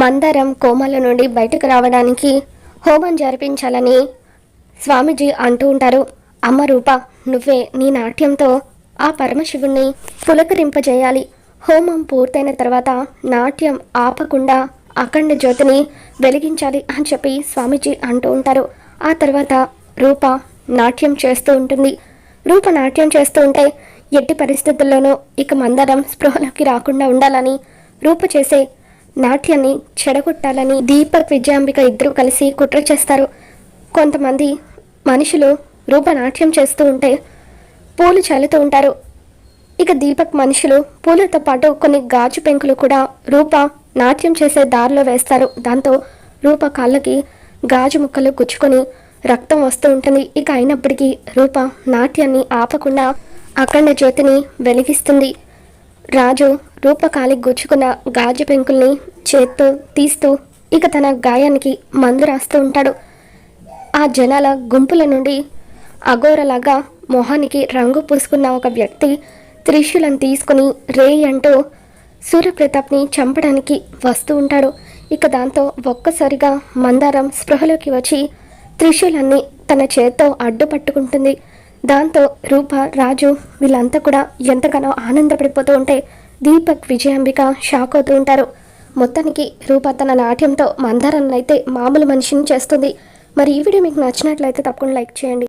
మందారం కోమల నుండి బయటకు రావడానికి హోమం జరిపించాలని స్వామీజీ అంటూ ఉంటారు. అమ్మ రూప నువ్వే నీ నాట్యంతో ఆ పరమశివుణ్ణి పులకరింపజేయాలి. హోమం పూర్తయిన తర్వాత నాట్యం ఆపకుండా అఖండ జ్యోతిని వెలిగించాలి అని చెప్పి స్వామీజీ అంటూ ఉంటారు. ఆ తర్వాత రూప నాట్యం చేస్తూ ఉంటుంది. రూప నాట్యం చేస్తూ ఉంటే ఎట్టి పరిస్థితుల్లోనూ ఇక మందరం స్పృహలోకి రాకుండా ఉండాలని రూప చేసే నాట్యాన్ని చెడగొట్టాలని దీపక్ విజయాంబిక ఇద్దరు కలిసి కుట్ర చేస్తారు. కొంతమంది మనుషులు రూప నాట్యం చేస్తూ ఉంటే పూలు చల్లుతూ ఉంటారు. ఇక దీపక్ మనుషులు పూలతో పాటు కొన్ని గాజు పెంకులు కూడా రూప నాట్యం చేసే దారిలో వేస్తారు. దాంతో రూప కాళ్ళకి గాజు ముక్కలు గుచ్చుకొని రక్తం వస్తూ ఉంటుంది. ఇక అయినప్పటికీ రూప నాట్యాన్ని ఆపకుండా అఖండ జ్యోతిని వెలిగిస్తుంది. రాజు రూపకాలి గుచ్చుకున్న గాజు పెంకుల్ని చేత్తో తీస్తూ ఇక తన గాయానికి మందు రాస్తూ ఉంటాడు. ఆ జనాల గుంపుల నుండి అఘోరలాగా మొహానికి రంగు పూసుకున్న ఒక వ్యక్తి త్రిశూలం తీసుకుని రే అంటూ సూర్యప్రతాప్ని చంపడానికి వస్తూ ఉంటాడు. ఇక దాంతో ఒక్కసారిగా మందారం స్పృహలోకి వచ్చి త్రిశూలన్ని తన చేత్తో అడ్డుపట్టుకుంటుంది. దాంతో రూప రాజు వీళ్ళంతా కూడా ఎంతగానో ఆనందపడిపోతూ ఉంటే దీపక్ విజయాంబిక షాక్ అవుతూ ఉంటారు. మొత్తానికి రూప తన నాట్యంతో మందారాన్ని అయితే మామూలు మనిషిని చేస్తుంది. మరి ఈ వీడియో మీకు నచ్చినట్లయితే తప్పకుండా లైక్ చేయండి.